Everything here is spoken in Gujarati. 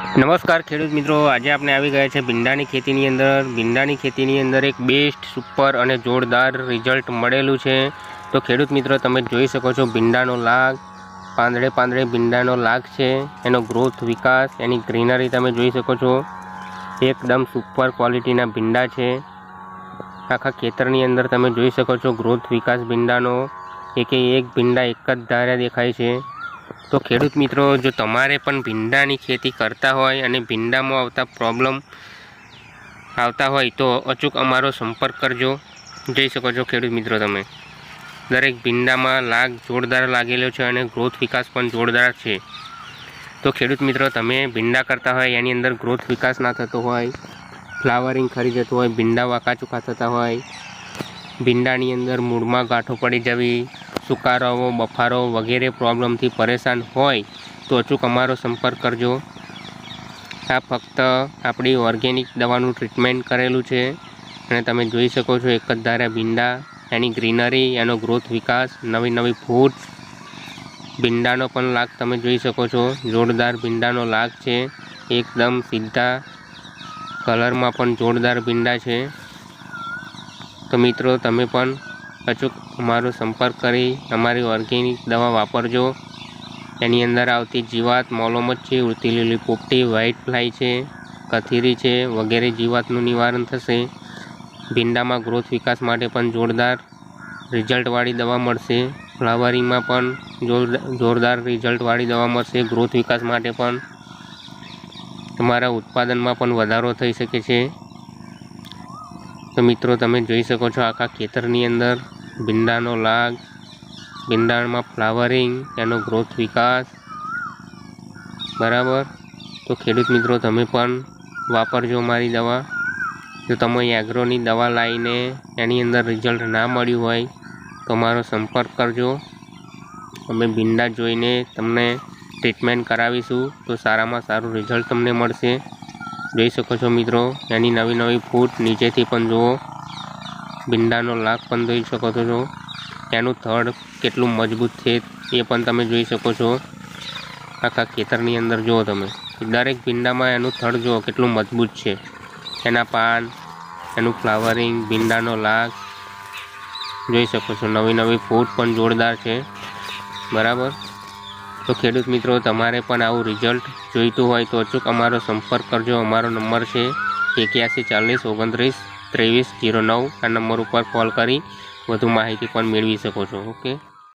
નમસ્કાર ખેડૂત મિત્રો, આજે આપણે આવી ગયા છે ભીંડાની ખેતીની અંદર. ભીંડાની ખેતીની અંદર એક બેસ્ટ સુપર અને જોરદાર રિઝલ્ટ મળેલું છે. તો ખેડૂત મિત્રો, તમે જોઈ શકો છો ભીંડાનો લાગ, પાંદડે પાંદડે ભીંડાનો લાગ છે. એનો ગ્રોથ વિકાસ, એની ગ્રીનરી તમે જોઈ શકો છો. એકદમ સુપર ક્વોલિટીના ભીંડા છે. આખા ખેતરની અંદર તમે જોઈ શકો છો ગ્રોથ વિકાસ ભીંડાનો. એકે એક ભીંડા એક જ ધારે દેખાય છે. તો ખેડૂત મિત્રો, જો તમારે પણ ભીંડાની ખેતી કરતા હોય અને ભીંડામાં આવતા પ્રોબ્લેમ આવતા હોય, તો અચૂક અમારો સંપર્ક કરજો. જઈ શકો છો ખેડૂત મિત્રો તમે. દરેક ભીંડામાં લાગ જોરદાર લાગેલો છે અને ગ્રોથ વિકાસ પણ જોરદાર છે. તો ખેડૂત મિત્રો, તમે ભીંડા કરતા હોય, એની અંદર ગ્રોથ વિકાસ ના થતો હોય ફ્લાવરિંગ ખરી જતું હોય, ભીંડા વાંકા ચૂકા થતા હોય, ભીંડાની અંદર મૂળમાં ગાંઠો પડી જવી સુકારાઓ, બફારો વગેરે પ્રોબ્લેમથી પરેશાન હોય તો અચૂક અમારો સંપર્ક કરજો. આ ફક્ત આપણી ઓર્ગેનિક દવાનું ટ્રીટમેન્ટ કરેલું છે અને તમે જોઈ શકો છો એક જ ધારા ભીંડા, એની ગ્રીનરી, એનો ગ્રોથ વિકાસ, નવી નવી ફૂટ ભીંડાનો પણ લાગ તમે જોઈ શકો છો. જોરદાર ભીંડાનો લાગ છે. એકદમ સીધા કલરમાં પણ જોરદાર ભીંડા છે. તો મિત્રો, તમે પણ અચૂક અમારો સંપર્ક કરી અમારી ઓર્ગેનિક દવા વાપરજો. એની અંદર આવતી જીવાત મોલોમચ્છી ઉડતી લીલી પોપટી વ્હાઇટ ફ્લાય છે, કથીરી છે, વગેરે જીવાતનું નિવારણ થશે. ભીંડામાં ગ્રોથ વિકાસ માટે પણ જોરદાર રિઝલ્ટવાળી દવા મળશે. ફ્લાવરિંગમાં પણ જોરદાર રિઝલ્ટવાળી દવા મળશે. ગ્રોથ વિકાસ માટે પણ તમારા ઉત્પાદનમાં પણ વધારો થઈ શકે છે. તો મિત્રો, તમે જોઈ શકો છો આખા ખેતરની અંદર ભીંડાનો લાગ ભીંડાણમાં ફ્લાવરિંગ એનો ગ્રોથ વિકાસ. બરાબર? તો ખેડૂત મિત્રો, તમે પણ વાપરજો મારી દવા. જો તમે એગ્રોની દવા લાવીને એની અંદર રિઝલ્ટ ના મળ્યું હોય, તો મારો સંપર્ક કરજો. અમે ભીંડા જોઈને તમને ટ્રીટમેન્ટ કરાવીશું, તો સારામાં સારું રિઝલ્ટ તમને મળશે. જોઈ શકો છો મિત્રો, એની નવી નવી ફૂટ નીચેથી પણ જુઓ. ભીંડાનો લાગ પણ જોઈ શકો છો એનું થડ કેટલું મજબૂત છે એ પણ તમે જોઈ શકો છો. આખા ખેતરની અંદર જુઓ તમે. દરેક ભીંડામાં એનું થડ જુઓ, કેટલું મજબૂત છે. એના પાન, એનું ફ્લાવરિંગ ભીંડાનો લાગ જોઈ શકો છો, નવી નવી ફૂટ પણ જોરદાર છે. બરાબર? તો ખેડૂત મિત્રો, તમારે પણ આવું રિઝલ્ટ જોઈતું હોય તો અચૂક અમારો સંપર્ક કરજો. અમારો નંબર છે એક્યાસી ચાલીસ ઓગણત્રીસ ત્રેવીસ જીરો નવ. આ નંબર ઉપર કોલ કરી વધુ માહિતી પણ મેળવી શકો છો. ઓકે